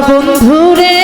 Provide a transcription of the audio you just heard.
বন্ধুরে